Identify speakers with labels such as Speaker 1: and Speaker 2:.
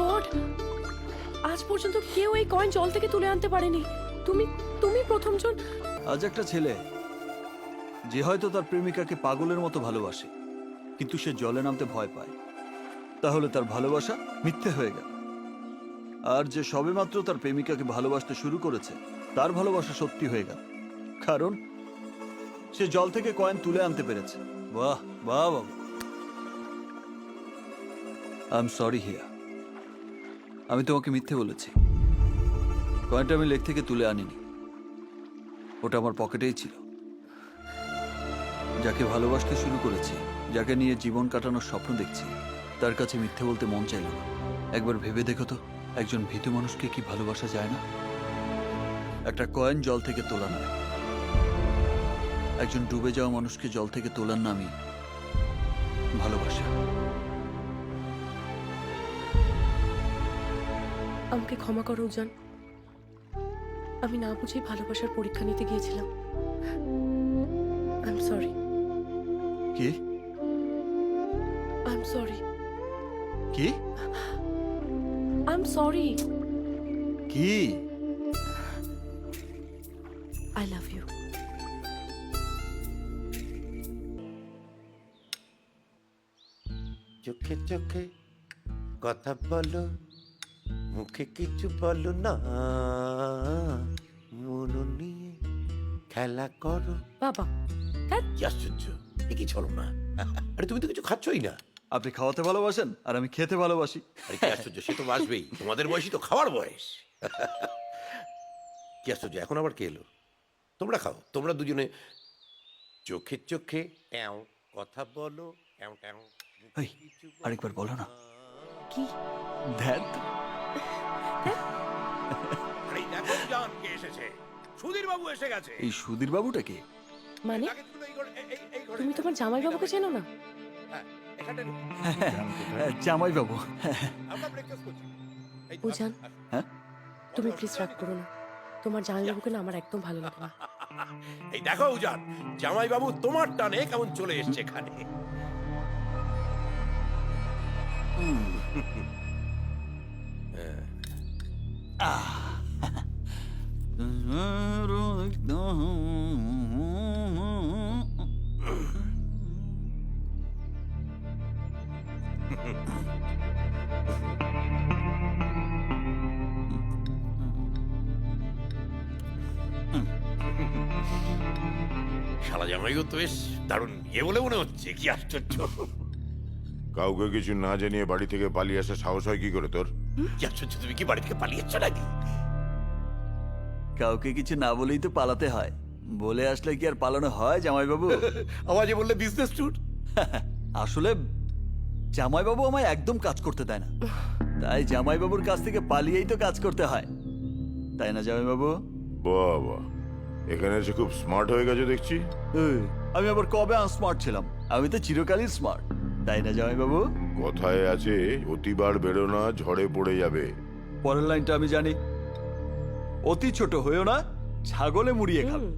Speaker 1: God, আজ পর্যন্ত কেউ এই কয়েন জল থেকে তুলে আনতে পারেনি। তুমি তুমি প্রথমজন
Speaker 2: আজ একটা ছেলে, যে হয়তো তার প্রেমিকাকে পাগলের মতো ভালোবাসে, কিন্তু সে জলে নামতে ভয় পায়। তাহলে তার ভালোবাসা মিথ্যে হয়ে গেল। আর যে সবেমাত্র তার প্রেমিকাকে ভালোবাসতে শুরু করেছে, তার ভালোবাসা সত্যি হয়ে গেল। কারণ, সে জল থেকে কয়েন তুলে আনতে পেরেছে। বাহ বাহ, বাবা। আই এম সরি হিয়া আমি তোমাকে মিথ্যে বলেছি। কয়েনটা আমি লেক থেকে তুলে আনিনি। ওটা আমার পকেটেই ছিল। যাকে ভালোবাসতে শুরু করেছি, যাকে নিয়ে জীবন কাটানোর স্বপ্ন দেখছি, তার কাছে মিথ্যে বলতে মন চাইল না। একবার ভেবে দেখো তো, একজন ভীতু মানুষকে কি ভালোবাসা যায় না? একটা কয়েন জল থেকে তোলা নয়। একজন ডুবে যাওয়া মানুষকে জল থেকে তোলার নামই ভালোবাসা।
Speaker 1: আমাকে ক্ষমা করো উজান। আমি না বুঝেই ভালোবাসার পরীক্ষা নিতে গিয়েছিলাম। আই এম সরি
Speaker 2: কি?
Speaker 1: আই এম সরি
Speaker 2: কি?
Speaker 1: আই এম সরি
Speaker 2: কি?
Speaker 1: আই লাভ ইউ
Speaker 3: চোখে চোখে কথা বলো। মুখে কিছু বলো না। মন নিয়ে খেলা করো।
Speaker 1: বাবা
Speaker 3: কি আশ্চর্য এ কি চলো না আরে তুমি তো কিছু খাচ্ছই না।
Speaker 2: আপনি খাওয়াতে ভালোবাসেন আর আমি খেতে ভালোবাসি।
Speaker 3: আরে কি আশ্চর্য সে তো বাসবেই তোমাদের বয়সই তো খাওয়ার বয়স। কি আশ্চর্য এখন আবার কে এলো? তোমরা খাও তোমরা দুজনে চোখে চোখে ট্যাও কথা বলো কিছু বলো
Speaker 2: আরেকবার বলো না।
Speaker 1: কি?
Speaker 2: ধ্যান
Speaker 3: এসেছে। সুধীর বাবু এসে গেছে।
Speaker 2: এই সুধীর বাবুটা কে?
Speaker 1: মানে?
Speaker 3: তুমি
Speaker 1: তোমার জামাইবাবুকে চেনো না?
Speaker 3: হ্যাঁ,
Speaker 2: জামাই বাবু। হ্যাঁ?
Speaker 1: তুমি প্লিজ রাগ করো না। তোমার জামাইবাবুকে না আমার একদম ভালো লাগে না।
Speaker 3: এই দেখো উজান জামাই বাবু তোমার টানে কেমন চলে এসছে এখানে। শালা জামাইও তো বেশ দারুণ ইয়ে বলে মনে হচ্ছে কি আশ্চর্য।
Speaker 4: কাউকে কিছু না জানিয়ে বাড়ি থেকে পালিয়ে আসার সাহস হয় কি করে তোর?
Speaker 3: কি আশ্চর্য তুমি কি বাড়ি থেকে পালিয়েছ নাকি?
Speaker 2: কাউকে কিছু না বলেই তো পালাতে হয়। বলে আসলে কি আর পালানো হয় জামাইবাবু?
Speaker 3: আমার যে বললে বিজনেস ট্যুর
Speaker 2: আসলে জামাইবাবু আমায় একদম কাজ করতে দেয় না। তাই জামাইবাবুর কাছ থেকে পালিয়েই তো কাজ করতে হয়। তাই না জামাইবাবু?
Speaker 4: বাবা এখানে এসে খুব স্মার্ট হয়ে গেছে দেখছি।
Speaker 2: এই, আমি আবার কবে আনস্মার্ট ছিলাম? আমি তো চিরকালই স্মার্ট তাই না জামাইবাবু?
Speaker 4: কথায় আছে অতিবার বেরো না ঝড়ে পড়ে যাবে।
Speaker 2: পরের লাইনটা আমি জানি। অতি ছোট হয়েও না ছাগলে মুড়িয়ে খাবে।